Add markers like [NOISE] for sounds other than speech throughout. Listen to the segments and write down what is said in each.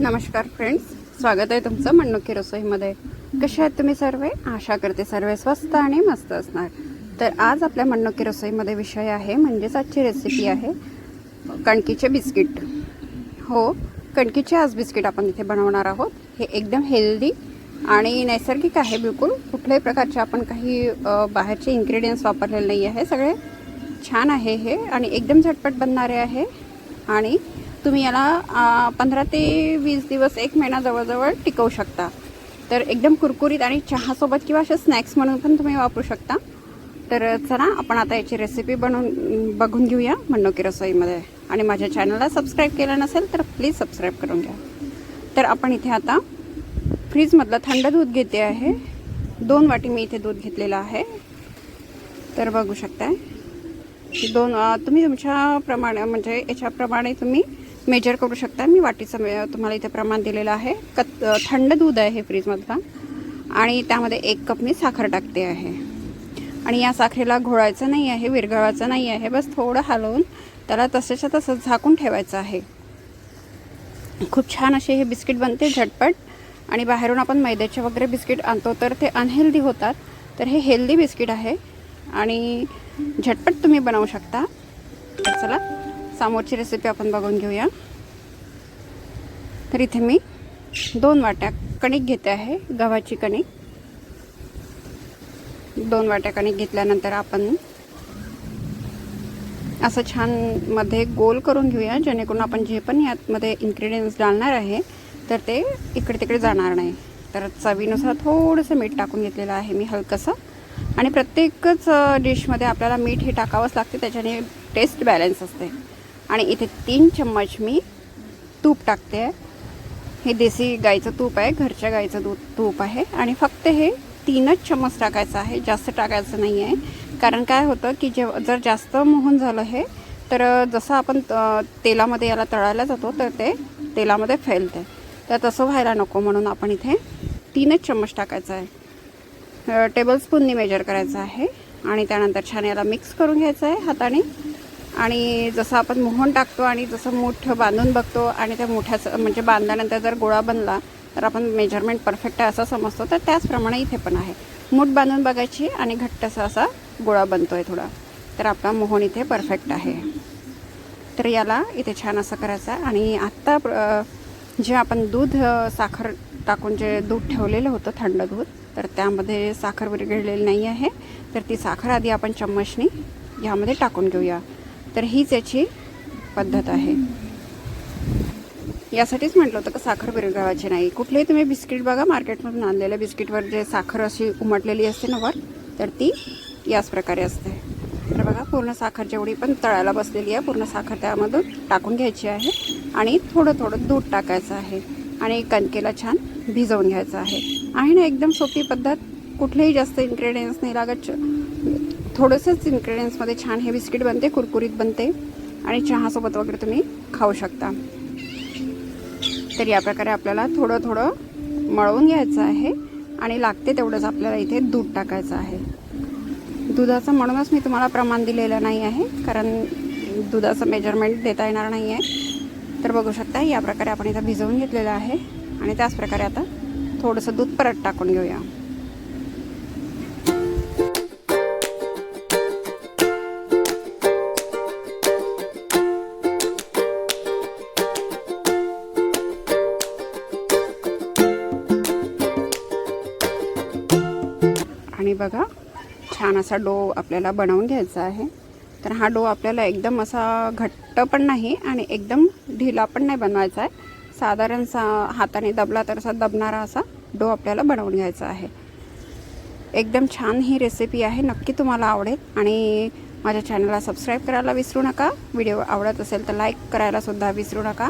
नमस्कार फ्रेंड्स स्वागत आहे तुमचं मण्णुकी रसोईमध्ये. कसे आहेत तुम्ही सर्व? आशा करते सर्व स्वस्त आणि मस्त असणार. तर आज आपल्या मण्णुकी रसोईमध्ये विषय आहे म्हणजेच आजची रेसिपी आहे कणकीचे बिस्किट. हो कणकीचे आज बिस्किट आपण इथे बनवणार आहोत. हे एकदम हेल्दी आणि नैसर्गिक आहे बिलकुल. कुठल्याही प्रकारचे आपण काही बाहेरचे इन्ग्रेडियंट्स वापरलेले नाही आहे सगळे छान आहे हे आणि एकदम झटपट बनणारे आहे. आणि तुम्ही याला पंधरा ते वीस दिवस एक महिना जवळजवळ टिकवू शकता. तर एकदम कुरकुरीत आणि चहासोबत किंवा अशा स्नॅक्स म्हणून पण तुम्ही वापरू शकता. तर चला आपण आता याची रेसिपी बनवून बघून घेऊया म्हणणोकी रसोईमध्ये. आणि माझ्या चॅनलला सबस्क्राईब केलं नसेल तर प्लीज सबस्क्राईब करून घ्या. तर आपण इथे आता फ्रीजमधलं थंड दूध घेते आहे. दोन वाटी मी इथे दूध घेतलेलं आहे. तर बघू शकताय. दोन तुम्ही तुमच्या प्रमाणे म्हणजे याच्याप्रमाणे तुम्ही मेजर करू शकता. मी वाटीचं मे- तुम्हाला इथे प्रमाण दिलेलं आहे. कत थंड दूध आहे हे फ्रीजमधला. आणि त्यामध्ये एक कप मी साखर टाकते आहे. आणि या साखरेला घोळायचं नाही आहे विरघळवायचं नाही आहे. बस थोडं हलवून त्याला तसंच्या तसं झाकून ठेवायचं आहे. खूप छान असे हे बिस्किट बनते झटपट. आणि बाहेरून आपण मैद्याचे वगैरे बिस्किट आणतो तर ते अनहेल्दी होतात. तर हे हेल्दी बिस्किट आहे. आणि झटपट तुम्ही बनवू शकता. चला. समोरची रेसिपी आपण बघून घेऊया. तर इथे मी दोन वाट्या कणिक घेते आहे गव्हाची कणिक. दोन वाट्या कणिक घेतल्यानंतर आपण असं छानमध्ये गोल करून घेऊया जेणेकरून आपण जे पण यातमध्ये इन्ग्रेडियंट्स डालणार आहे तर ते इकडे तिकडे जाणार नाही. तर चवीनुसार थोडंसं मीठ टाकून घेतलेलं आहे मी हलकंसं. आणि प्रत्येकच डिशमध्ये आपल्याला मीठ हे टाकावंच लागते त्याच्याने टेस्ट बॅलन्स असते. आणि इथे तीन चम्मच मी तूप टाकते. आहे हे देसी गाईचं तूप आहे घरच्या गाईचं दूध तूप आहे. आणि फक्त हे तीनच चम्मच टाकायचं आहे जास्त टाकायचं नाही आहे. कारण काय होतं की जेव्हा जर जास्त मोहन झालं हे तर जसं आपण तेलामध्ये याला तळायला जातो तर ते तेलामध्ये फैलते. तर तसं व्हायला नको म्हणून आपण इथे तीनच चम्मच टाकायचं आहे. टेबलस्पूननी मेजर करायचं आहे. आणि त्यानंतर छान याला मिक्स करून घ्यायचं आहे हाताने. आणि जसं आपण मोहन टाकतो आणि जसं मोठं बांधून बघतो आणि त्या मोठ्याचं म्हणजे बांधल्यानंतर जर गोळा बनला तर आपण मेजरमेंट परफेक्ट आहे असं समजतो. तर त्याचप्रमाणे इथे पण आहे. मूठ बांधून बघायची आणि घट्टसा असा गोळा बनतो आहे थोडा. तर आपला मोहन इथे परफेक्ट आहे. तर याला इथे छान असं करायचं आहे. आणि आत्ता जे आपण दूध साखर टाकून जे दूध ठेवलेलं होतं थंड दूध तर त्यामध्ये साखर विरघळलेली नाही आहे. तर ती साखर आधी आपण चम्मचनी ह्यामध्ये टाकून घेऊया. तर हीच याची पद्धत आहे. यासाठीच म्हटलं होतं का साखर विरघळवायची नाही. कुठलेही तुम्ही बिस्किट बघा मार्केटमधून आणलेल्या बिस्किटवर जे साखर अशी उमटलेली असते ना वर तर ती याच प्रकारे असते. तर बघा पूर्ण साखर जेवढी पण तळायला बसलेली आहे पूर्ण साखर त्यामधून टाकून घ्यायची आहे आणि थोडं थोडं दूध टाकायचं आहे आणि कणकेला छान भिजवून घ्यायचं आहे. आहे ना एकदम सोपी पद्धत. कुठलेही जास्त इन्ग्रेडियंट्स नाही लागत. थोडंसंच इन्ग्रेडियंट्समध्ये छान हे बिस्किट बनते कुरकुरीत बनते आणि चहासोबत वगैरे तुम्ही खाऊ शकता. तर या प्रकारे आपल्याला थोडं थोडं मळवून घ्यायचं आहे आणि लागते तेवढंच आपल्याला इथे दूध टाकायचं आहे. दुधाचं म्हणूनच मी तुम्हाला प्रमाण दिलेलं नाही आहे कारण दुधाचं मेजरमेंट देता येणार नाही आहे. तर बघू शकता या प्रकारे आपण इथं भिजवून घेतलेलं आहे आणि त्याच प्रकारे आता थोडंसं दूध परत टाकून घेऊया. बघा छान असा डो आपल्याला बनवून घ्यायचा आहे. तर हा डो आपल्याला एकदम असा घट्ट पण नाही आणि एकदम ढिला पण नाही बनवायचा आहे. साधारण सा हाताने दबला तर असा दबणारा असा डो आपल्याला बनवून घ्यायचा आहे. एकदम छान ही रेसिपी आहे नक्की तुम्हाला आवडेल आणि माझ्या चॅनलला सबस्क्राईब करायला विसरू नका. व्हिडिओ आवडत असेल तर लाईक करायला सुद्धा विसरू नका.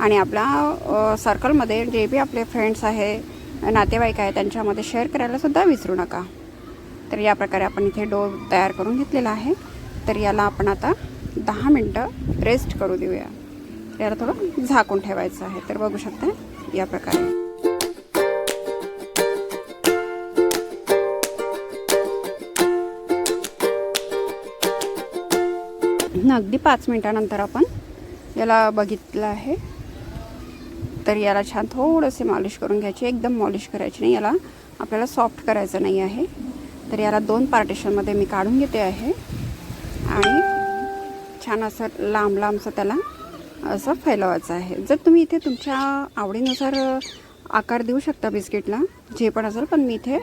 आणि आपल्या सर्कलमध्ये जे बी आपले फ्रेंड्स आहे नातेवाईक आहे त्यांच्यामध्ये शेअर करायला सुद्धा विसरू नका. तर या प्रकारे आपण इथे डो तयार करून घेतलेला आहे. तर याला आपण आता दहा मिनटं रेस्ट करू देऊया. याला थोडं झाकून ठेवायचं आहे. तर बघू शकता या प्रकारे. अगदी पाच मिनटानंतर आपण याला बघितलं आहे. तर याला छान थोडंसे मालिश करून घ्यायचे. एकदम मॉलिश करायची नाही. याला आपल्याला सॉफ्ट करायचं नाही आहे. तर याला दोन पार्टिशनमध्ये मी काढून घेते आहे. आणि छान असं लांब लांबचं त्याला असं फैलवायचं आहे. जर तुम्ही इथे तुमच्या आवडीनुसार आकार देऊ शकता बिस्किटला जे पण असेल पण मी इथे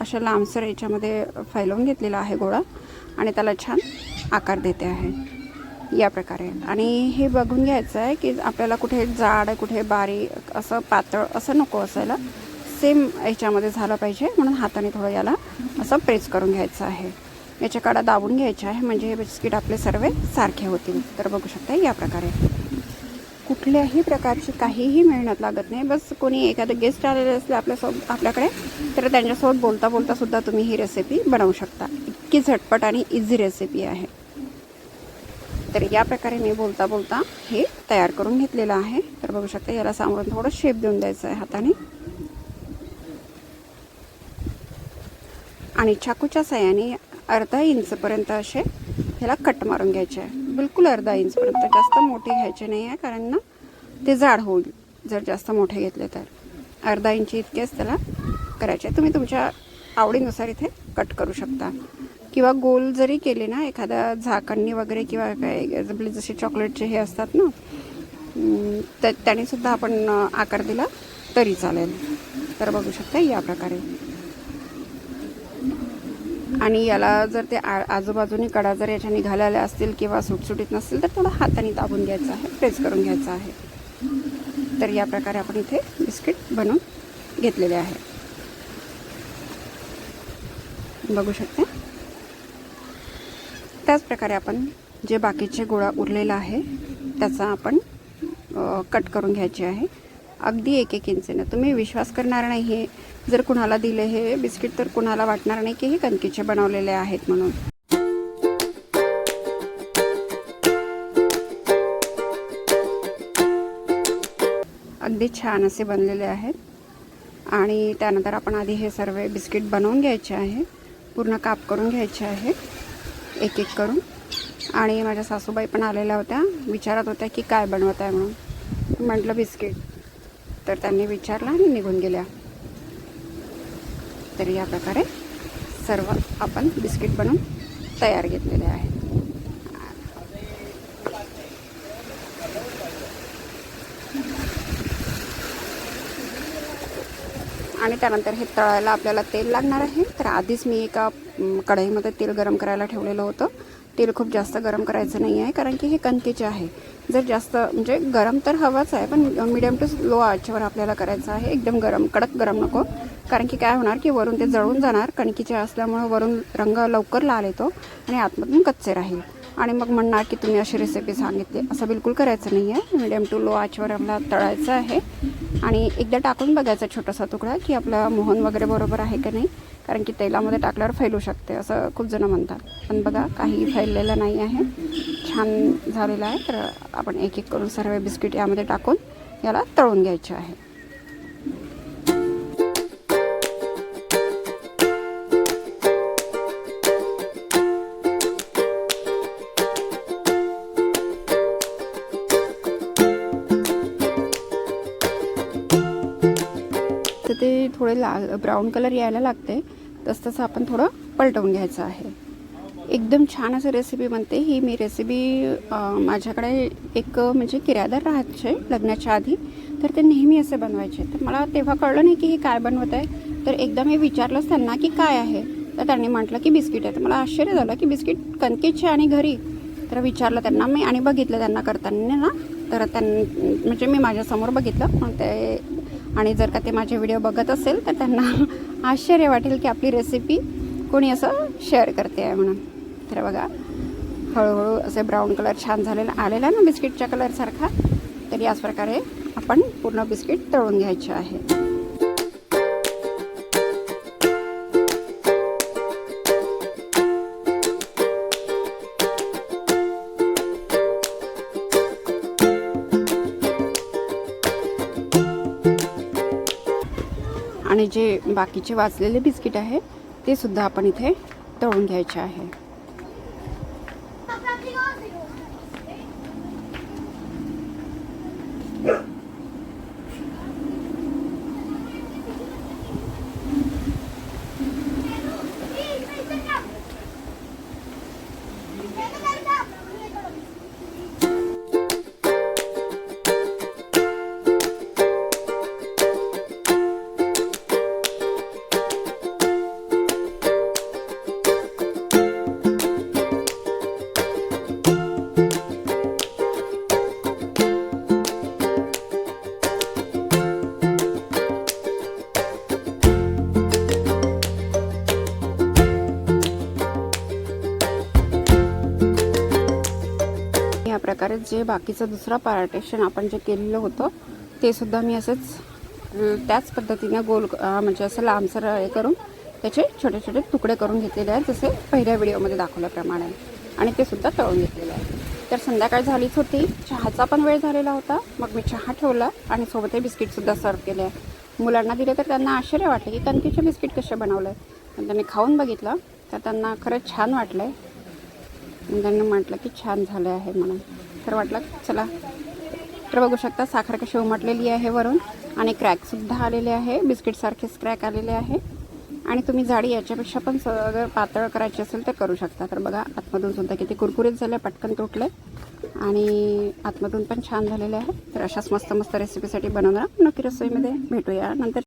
अशा लांबसर याच्यामध्ये फैलवून घेतलेला आहे गोळा आणि त्याला छान आकार देते आहे. या प्रकारे. आणि हे बघून घ्यायचं आहे की आपल्याला कुठे जाड कुठे बारीक असं पातळ असं नको असायला. सेम याच्यामध्ये झालं पाहिजे म्हणून हाताने थोडं याला असं प्रेस करून घ्यायचं आहे. याच्या काळात दाबून घ्यायच्या आहे म्हणजे हे बिस्किट आपले सर्व सारखे होतील. तर बघू शकता या प्रकारे. कुठल्याही प्रकारची काहीही मेहनत लागत नाही. बस कोणी एखादं गेस्ट आलेले असले आपल्यासोबत आपल्याकडे तर त्यांच्यासोबत बोलता बोलता सुद्धा तुम्ही ही रेसिपी बनवू शकता. इतकी झटपट आणि इझी रेसिपी आहे. तर या प्रकारे मी बोलता बोलता हे तयार करून घेतलेलं आहे. तर बघू शकता याला सामोरून थोडं शेप देऊन द्यायचं आहे हाताने. आणि चाकूच्या साह्याने अर्धा इंचपर्यंत असे ह्याला कट मारून घ्यायचे आहे. बिलकुल अर्धा इंचपर्यंत. जास्त मोठे घ्यायचे नाही आहे कारण ना ते जाड होईल जर जास्त मोठे घेतले तर. अर्धा इंची इतकेच त्याला करायचे आहे. तुम्ही तुमच्या आवडीनुसार इथे कट करू शकता. किंवा गोल जरी केले ना एखाद्या झाकणनी वगैरे किंवा काय आपले जसे चॉकलेटचे हे असतात ना तर त्याने सुद्धा आपण आकार दिला तरी चालेल. तर बघू शकता या प्रकारे. आणि याला जर ते आ आजूबाजूने कडा जर याच्या निघालेल्या असतील किंवा सुटसुटीत नसतील तर थोडं हाताने दाबून घ्यायचं आहे प्रेस करून घ्यायचं आहे. तर या प्रकारे आपण इथे बिस्किट बनवून घेतलेले आहे. बघू शकते. त्याच प्रकारे आपण जे बाकीचे गोळा उरलेला आहे त्याचा आपण कट करून घ्यायचे आहे. अगदी एक एक इंचीनं. तुम्ही विश्वास करणार नाही हे जर कुणाला दिले हे बिस्किट तर कुणाला वाटणार नाही की हे कणकीचे बनवलेले आहेत म्हणून. अगदी छान असे बनलेले आहेत. आणि त्यानंतर आपण आधी हे सर्व बिस्किट बनवून घ्यायचे आहे. पूर्ण काप करून घ्यायचे आहे. एक एक करून. आणि माझ्या सासूबाई पण आलेल्या होत्या. विचारत होत्या की काय बनवत आहे म्हणून. म्हटलं बिस्किट. तर त्यांनी विचारलं आणि निघून गेल्या. तर या प्रकारे सर्व आपण बिस्किट बनवून तयार घेतलेले आहे. आणि त्यानंतर हे तळायला आपल्याला तेल लागणार आहे. तर आधीच मी एका कढईमध्ये तेल गरम करायला ठेवलेलं होतं. तेल खूप जास्त गरम करायचं नाही आहे कारण की हे कणकेचे आहे. जर जास्त म्हणजे गरम तर हवाच आहे पण मिडियम टू लो आचेवर आपल्याला करायचं आहे. एकदम गरम कडक गरम नको. कारण की काय होणार की वरून ते जळून जाणार कणकीचे असल्यामुळं वरून रंग लवकर लाल येतो आणि आतमधून कच्चे राहील. आणि मग म्हणणार की तुम्ही अशी रेसिपी सांगितली. असं बिलकुल करायचं नाही आहे मिडियम टू लो आचवर आपला तळायचं आहे. आणि एकदा टाकून बघायचा छोटासा तुकडा की आपला मोहन वगैरे बरोबर आहे का नाही. कारण की तेलामध्ये टाकल्यावर फैलू शकते असं खूप जणं म्हणतात. पण बघा काही फैललेलं नाही आहे. छान झालेलं आहे. तर आपण एक एक करून सर्व बिस्किट यामध्ये टाकून याला तळून घ्यायचे आहे. तर ते थोडे लाल ब्राऊन कलर यायला लागते तसं तसं आपण थोडं पलटवून घ्यायचं आहे. एकदम छान असं रेसिपी बनते. ही मी रेसिपी माझ्याकडे एक म्हणजे किरायदार राहायचे लग्नाच्या आधी. तर ते नेहमी असे बनवायचे. तर मला तेव्हा कळलं नाही की हे काय बनवत आहे. तर एकदा मी विचारलंच त्यांना की काय आहे? तर त्यांनी म्हटलं की बिस्किट आहे तर मला आश्चर्य झालं की बिस्किट कणकेचे आणि घरी. तर विचारलं त्यांना मी आणि बघितलं त्यांना करताना. ना तर त्यां म्हणजे मी माझ्यासमोर बघितलं. मग ते आणि जर का ते माझे व्हिडिओ बघत असेल तर त्यांना [LAUGHS] आश्चर्य वाटेल की आपली रेसिपी कोणी असं शेअर करते आहे म्हणून. तर बघा हळूहळू असे ब्राऊन कलर छान झालेला आलेला ना बिस्किटच्या कलरसारखा तर याच प्रकारे आपण पूर्ण बिस्किट तळून घ्यायचे आहे. आणि जे बाकीचे वाचलेले बिस्किट आहे ते सुद्धा आपण इथे तळून घ्यायचे आहे. प्रकारे जे बाकीचं दुसरं पार्टेशन आपण जे केलेलं होतं ते सुद्धा मी असंच त्याच पद्धतीने गोल म्हणजे असं लांबसर हे करून त्याचे छोटे छोटे तुकडे करून घेतलेले आहेत जसे पहिल्या व्हिडिओमध्ये दाखवल्याप्रमाणे. आणि ते सुद्धा तळून घेतलेलं आहे तर संध्याकाळ झालीच होती चहाचा पण वेळ झालेला होता. मग मी चहा ठेवला आणि सोबतही बिस्किटसुद्धा सर्व केले. आहे मुलांना दिले तर त्यांना आश्चर्य वाटले की कणकीचे बिस्किट कसे बनवलं? पण त्यांनी खाऊन बघितलं तर त्यांना खरंच छान वाटलं आहे आणि त्यांनी म्हटलं की छान झालं आहे म्हणून. तर वाटलं चला. तर बघू शकता साखर कशी उमटलेली आहे वरून आणि क्रॅकसुद्धा आलेले आहे. बिस्किटसारखेच क्रॅक आलेले आहे. आणि तुम्ही जाडी याच्यापेक्षा पण स- जर पातळ करायची असेल तर करू शकता. तर बघा आतमधून सुद्धा किती कुरकुरीत झाले पटकन तुटले. आणि आतमधून पण छान झालेले आहे. तर अशाच मस्त मस्त रेसिपीसाठी बनवणार नक्की रसोईमध्ये भेटूया. नंतर